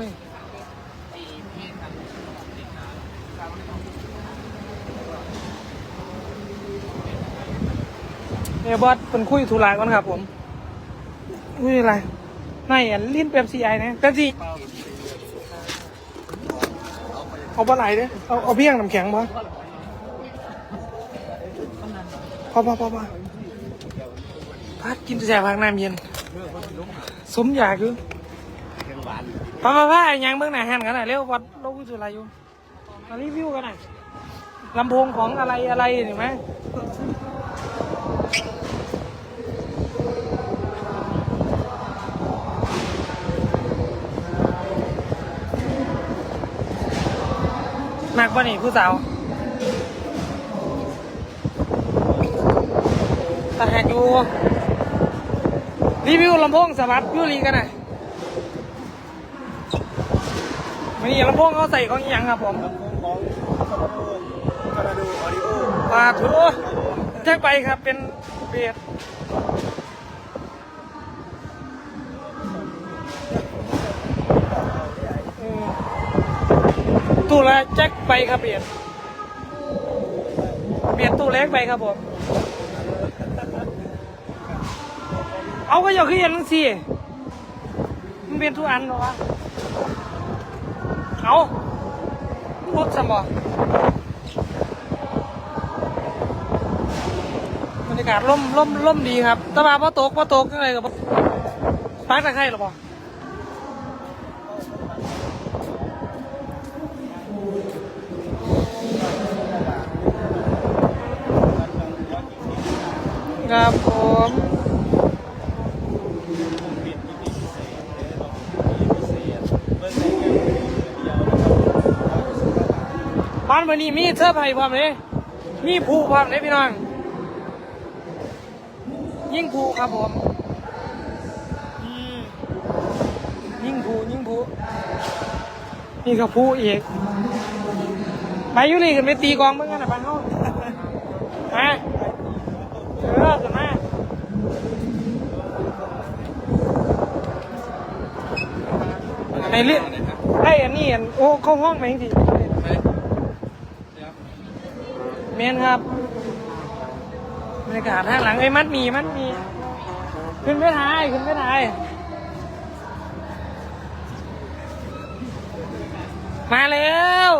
เนี่ยบอสเป็นคุยธุระก่อนครับผม คุยอะไรไม่อันลิ้นเป๊ปซี่ไอนะเป๊ปซี่เอาปลาไหลเด้อเอาเอาเบี้ยงน้ำแข็งบ่พอพอพอพอพัดกินแซ่บพักน้ำเย็น สมอยากอยู่ ป้าป้าป้ายังเบื้องหน้าหันกันหน่อยเร็ววัดโลกวิสุอะไรอยู่มารีวิวกันหน่อยลำโพงของอะไรอะไรเห็นไหมหนักป่ะนี่ผู้สาวตาหักอยู่รีวิวลำโพงสวัสดิ์ยูรีกันหน่อย วันนี้ลำโพงเขาใส่ของอหยังครับผมของคาราดูออดิโอปลาถูแจ็คไปครับเป็นเบียตู้ละแจ็คไปครับเบียดเบียดตู้เล็กไปครับผม เอาก็อย่าขึ้นยันสิมันเป็นทุกอันหรอวะ เอารถสมอบรรยากาศล่มล่มล่มดีครับ แตะบาพอตกพอตกอะไรกับปักตะไคร่หรอปะ บ้านวันนี้มีเสื้อไผ่พร้อมเลยมีผูพร้อมเลยพี่น้อง ยิ่งผูครับผมอืมยิ่งผูยิ่งผูนี่ก็ผูอีกไปยุรีกันไปตีกองเมื่อกันนะปันเขาฮะเออกันมาไอ้เรื่องไอ้อันนี้อันโอ้เข้าห้องไหมจริงๆเมนครับบรรยากาศข้างหลังไอ้ยมัดหมีมัดหมี ขึ้นไม่ทายขึ้นไม่ทายมาแล้ว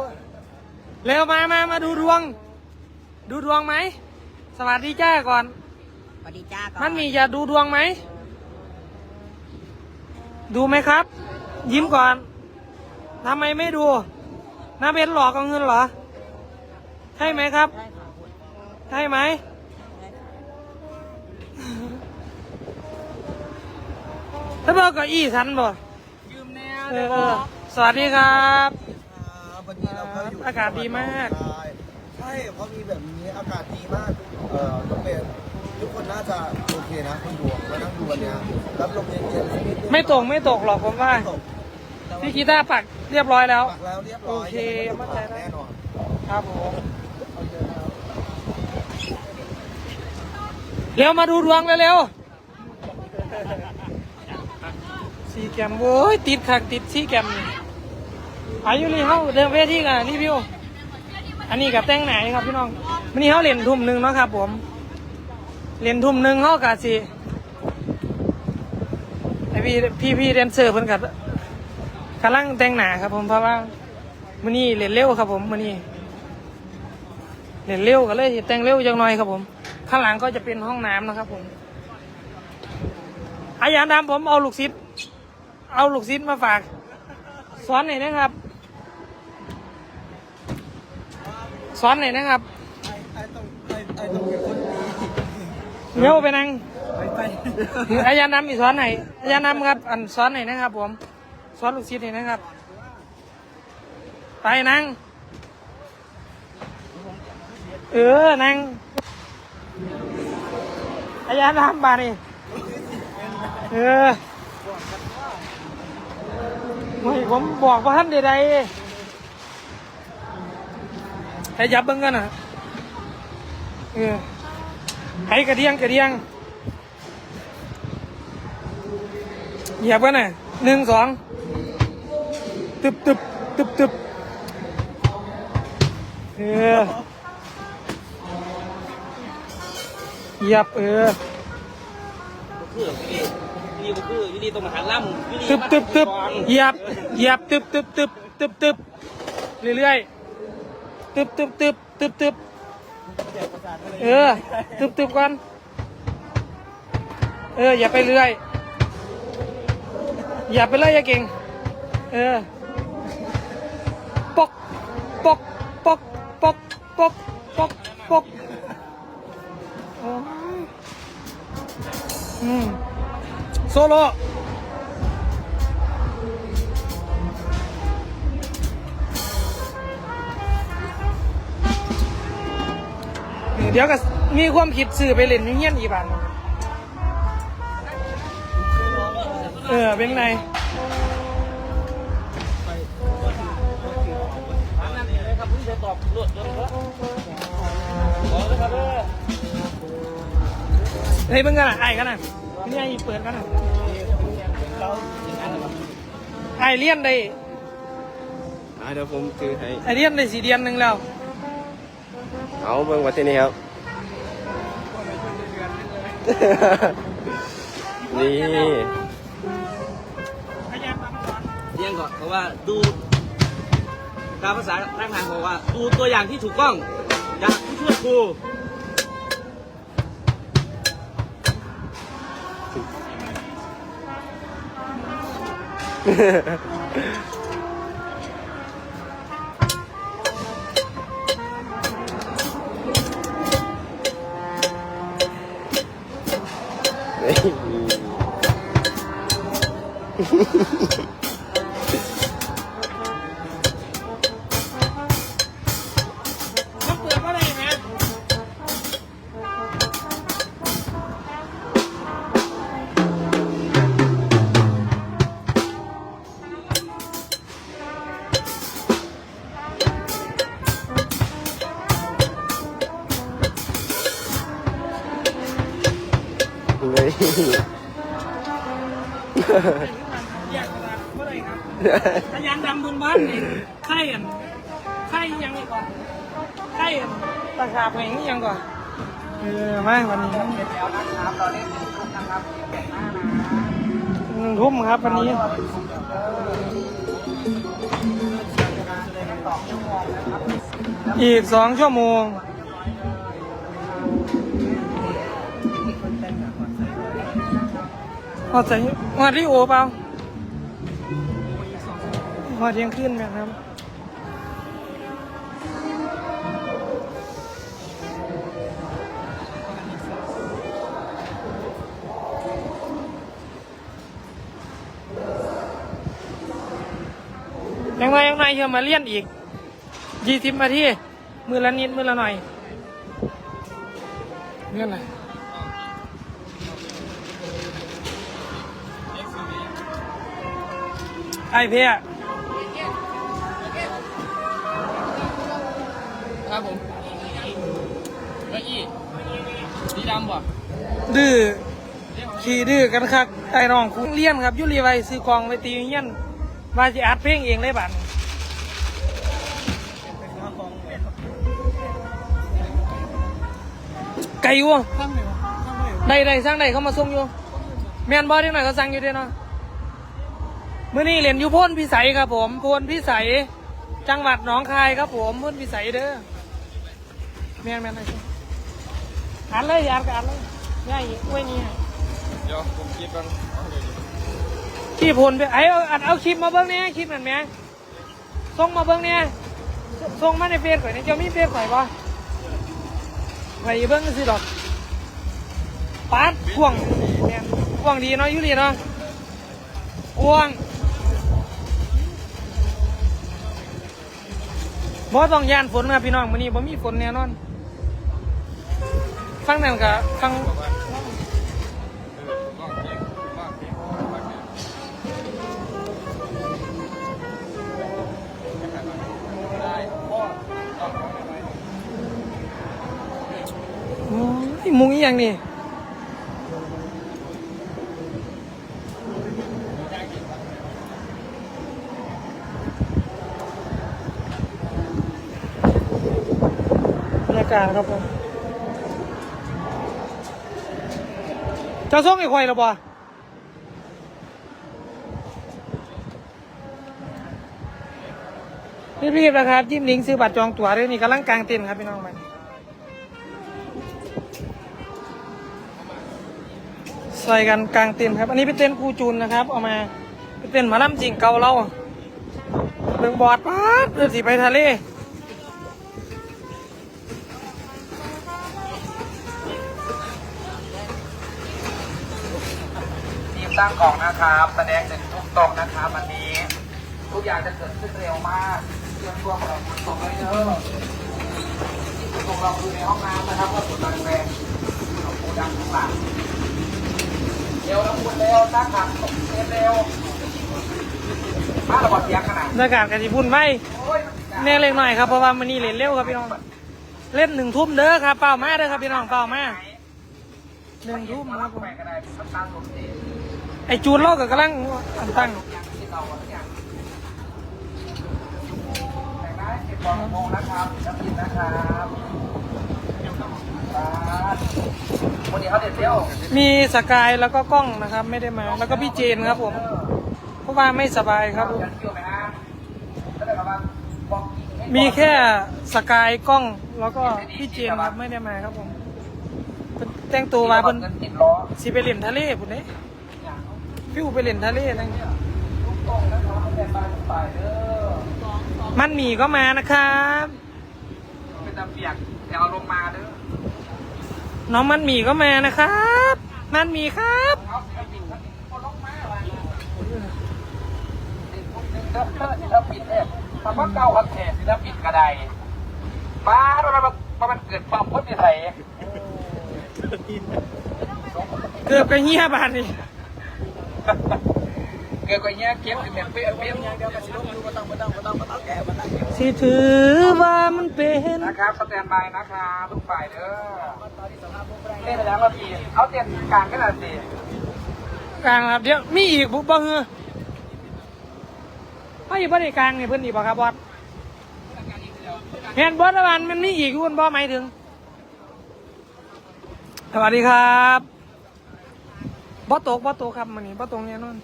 เร็วมามามาดูดวง ดูดวงไหม สวัสดีจ้าก่อนสวัสดีจ้าก่อน มัดหมีจะดูดวงไหม ดูไหมครับ ยิ้มก่อนทำไมไม่ดูน้าเบนหลอกเอาเงินเหรอ ใช่ไหมครับได้ค่ะใช่ ไหมถ้าบอกเก้าอี้ฉันบ่ยืมแนวเออเออสวัสดีครับ วันนี้เราก็อยู่อากาศดีมาก ใช่เพราะมีแบบนี้อากาศดีมาก เอ่อต้องเป็นทุกคนน่าจะโอเคนะคนดูมานั่งดูวันเนี้ยรับลมเย็นๆสักนิดนึงไม่ตกไม่ตกหรอกผมว่า ไม่ตกพี่กีตาร์ปักเรียบร้อยแล้ว ปักแล้วเรียบร้อยโอเคยังไม่มั่นใจตกได้แน่นอน ครับผม โอเคครับ เร็วมาดูดวงเร็วๆสีแกมโว้ยติดขักติดสีแกมอายุรีเฮาเดินเวทีกันรีวิวอันนี้กับแต่งไหนครับพี่น้องวันนี้เขาเล่นทุ่มหนึ่งเนาะครับ ผมเล่นทุ่มหนึ่งเขากะสิไอพี่พี่พี่เดนเซอร์เพิ่นกับกำลังแต่งหนาครับ ผมเพราะว่ามื้อนี้เล่นเร็วครับ ผมมื้อนี้เล่นเร็วก็เลยแต่งเร็วจังหน่อยครับผม ข้างหลังก็จะเป็นห้องน้ำนะครับ ผมอายามดำผมเอาลูกศิษย์เอาลูกศิษย์มาฝากสอนหน่อยนะครับสอนหน่อยนะครับไอ้ไอ้ต้องไอ้ไอ้ต้องเดี๋ยวไปนั่งอายานำอีกสอนไหนอายานำครับ อันสอนไหนอยนะครับ ผมสอนลูกศิษย์หน่อยนะครับ ไปนั่งเออนั่ง อายานำมาดิเออไม่ผมบอกว่าท่านใดๆให้ยับเบิ้งกันนะเออให้กระเดียงกระเดียงเหยียบกันน่ะหนึ่งสองตึบตึบตึบตึบเออ เหยียบเออคือพี่พี่ก็คือพี่ดีตรงมหาล่ำพี่ดีตึบตึบตึบเหยียบเหยียบตึบตึบตึบตึบตึบเรื่อยๆตึบตึบตึบตึบตึบเออตึบตึบก่อนเอออย่าไปเรื่อยอย่าไปเลยอย่าเก่งเออปอกปอกปอกปอกปอกปกปอก อืมโซโลเดี๋ยวก็มีความคิดสื่อไปเล่นเงี้ยนอีบานเออเป็นไงตอบรวดเร็วครับขอเลยครับเด้อ เฮ้ยเพิ่งกันอะไอ้กันอะนี่ไอ้เปิดกันอะเราอย่างนั้นเหรอไอ้เลี้ยนได้อ่าเดี๋ยวผมถือให้ไอ้เลี้ยนได้สี่เดือนหนึ่งแล้ว เอาเบิ่งวัดที่นี่ครับ นี่เรียนก่อนเพราะว่าดูตามภาษาทางทางบอกว่า ดูตัวอย่างที่ถูกต้องจากผู้ช่วยครู นี่มั เลยอยากกระดาษก็ได้ครับพยานดำบนบ้านนี่ไข่อันไข่ยังอีกก่อนไข่อันตะขาบแหงนี่ยังก่อนเออไม่วันนี้มันแล้วนะครับตอนนี้ทุ่มนะครับแปดห้านะหนึ่งทุ่มครับวันนี้อีกสองชั่วโมง พอใส่หัวที่โอเปล่าหัวเที่ยงขึ้นไหมครับยังไงยังไงเชื่อมาเลี่ยนอีกยี่สิบนาทีมือละนิดมือละหน่อยเรื่องอะไร ไอเพียครับผมเก้าอี้สีดำป่ะดื้อขี่ดื้อกันคักไอ้น้องคุ้งเลี่ยนครับอยุรีไวซื้อกองไปตีเงี้ยนว่าจะอัดเพลงเองเลยบัดไก่วัวได้ได้สร้างได้เขามาส่งอยู่แม่นบอที่หน่อยเขาสั่งอยู่เด้เนาะ มื่อนี้เรียนอยู่พ้นพิสัยครับผมพ้นพิสัยจังหวัดหนองคายครับผมพ้นพิสัยเด้อแม่นแม่นอะไรอ่านเลยอ่านก็อ่านเลยง่ายกล้วยนี่เดี๋ยวผมคิดก่อนที่พลไปไอ้อาอัดเอาคลิปมาเบิ้งเนี่ยคลิปนั่นแหม่ส่งมาเบิ้งเนี่ยส่งมาในเฟซข่อยเนี่ยเจ้ามีเฟซข่อยปะไปเบิ้งสิดอกปาดพ่วงเนี่พ่วงดีเนาะอยุรีเนาะพ่วง บ่ต้องยานฝนครับพี่น้องมื้อนี้บ่มีฝนแน่นอนฟังนั่นก็ฟังมุงอีหยังนี่ากาครับผมจะส่งไอ้ควายหรือเปะรีบๆนะครับจิ้มลิงก์ซื้อบัตรจองตั๋วด้วยนี่กำลังกลางเต็นท์ครับพี่น้องมันใส่กันกลางเต็นท์ครับ อันนี้เป็นเต็นท์ครูจูนนะครับ เอามาเป็นเต็นท์หมาล่ำจริงเกาเราเบิ่งบอดป๊าดเพื่อสิไปทะเล ตั้งกล่องนะครับ แสดงถึงทุกตรงนะครับวันนี้ ทุกอย่างจะเกิดขึ้นเร็วมากเตรียมตัวของเราตกเลยเด้อที่ของเราคือในห้องน้ำนะครับก็สุดแรงแรงเอาปูดังข้างหลังเร็วแล้วคุณเร็วนะครับตกเร็วมาระบอดเสียงขนาดบรรยากาศกะทิพุ่นไว้แน่เล็กหน่อยครับเพราะว่ามันนี่เล่นเร็วครับพี่น้อง เล่นหนึ่งทุ่มเด้อครับเปล่ามาเด้อครับพี่น้องเปล่ามาหนึ่งทุ่มครับผม ไอจูนโลกก็กำลังอันตั้งอย่างที่เราทุกอย่างแต่งได้เก็บกองโมงนะครับจะปิดนะครับวันนี้เขาเด็ดเดียวมีสกายแล้วก็กล้องนะครับ ไม่ได้มา แล้วก็พี่เจนครับผมเพราะว่าไม่สบายครับผมมีแค่สกายกล้องแล้วก็พี่เจนครับไม่ได้มาครับผมแต่งตัวมาเพิ่นเงินติดล้อสิไปเล่นทะเลพุ่นเด้ ฟิวไปเล่นทะเลนั่นทุกตรงนะครับเอาแต่บานฝ่ายเด้อมันหมีก็มานะครับ เป็นตะเปียกแต่เอาลงมาเด้อ น้องมันหมีก็มานะครับ มันหมีครับเอาศิลปินท่านนี้คนลงมาว่ะติดพวกนึงเด้อศิลปินเนี่ยทำว่าเก้าคันแทศิลปินกระไดบ้าเราเรามันเกิดความพ้นที่ไทยเกือบกระเฮียบานนี่ เกิดกว่าเงี้ยเก็บกันแบบเปี้ยเปี้ยเดียวกันสิลูกดูมาต้องมาต้องมาต้องมาต้องแกมาต้องสิถือว่ามันเป็นนะครับสแตนบายนะครับทุกฝ่ายเด้อเล่นไปแล้วก็ทีเอาเตียนกลางก็ได้สิกลางครับเดี๋ยวมีอีกบุบบังเออไม่อยู่บ่ได้กลางนี่เพิ่นอีกบ่ครับบอสเห็นบอสวันมันมีอีกคุณบอสหมายถึงสวัสดีครับ บอสตกบอสตกครับมันนี่บอสตกแน่นอน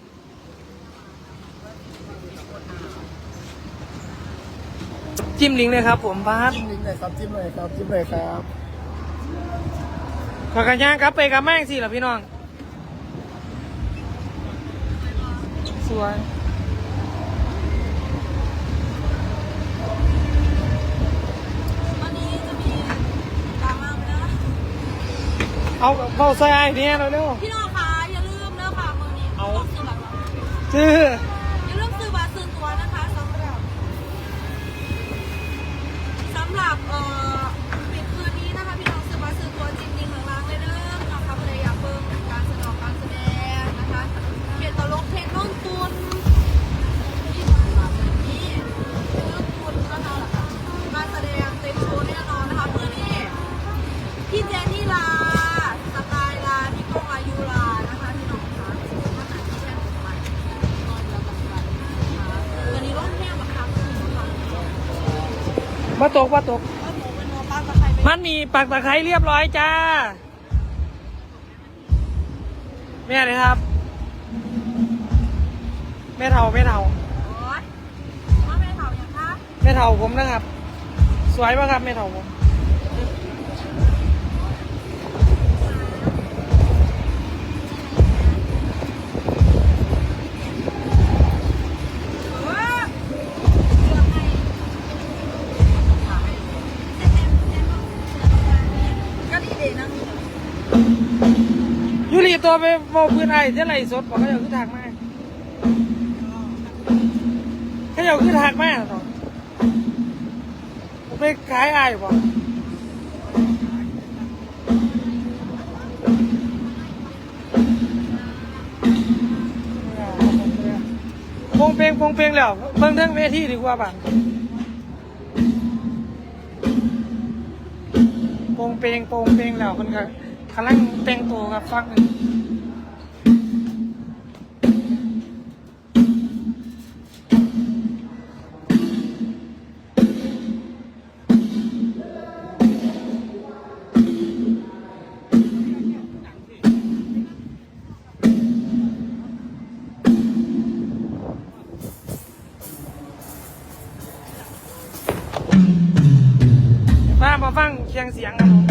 จิ้มลิงก์เลยครับผมบาสจิ้มลิงก์หน่อยครับจิ้มเลยครับจิ้มเลยครับขอกันย่างกลับไปกับแม่งสิล่ะพี่น้อง สวยวันนี้จะมีดราม่าไหมนะเอาเข้าใส่ไอ้เนี่ยเร็วพี่น้อง Dude. มาตกมาตกก็หนูเป็นโนป้ากับใครเป็นมันมีปักตะไคร้เรียบร้อยจ้า แม่เลยครับ แม่เทาแม่เทาโอ๊ยว่าแม่เถาอย่างคะแม่เทาผมนะครับ สวยป่ะครับแม่เทาผม ตัวไปโมพื้นไอ้เท่าไรสดบอกเขาอยากขึ้นทางมาเขาอยากขึ้นทางมาเนาะไปขายไอ้บอกพงเพลงพงเพลงแล้วเบิ่งเทั้งเวทีดีกว่าบ้านโปงเพลงโปงเพลงแล้วมันก็กำลังแต่งตัวกับฟัง ห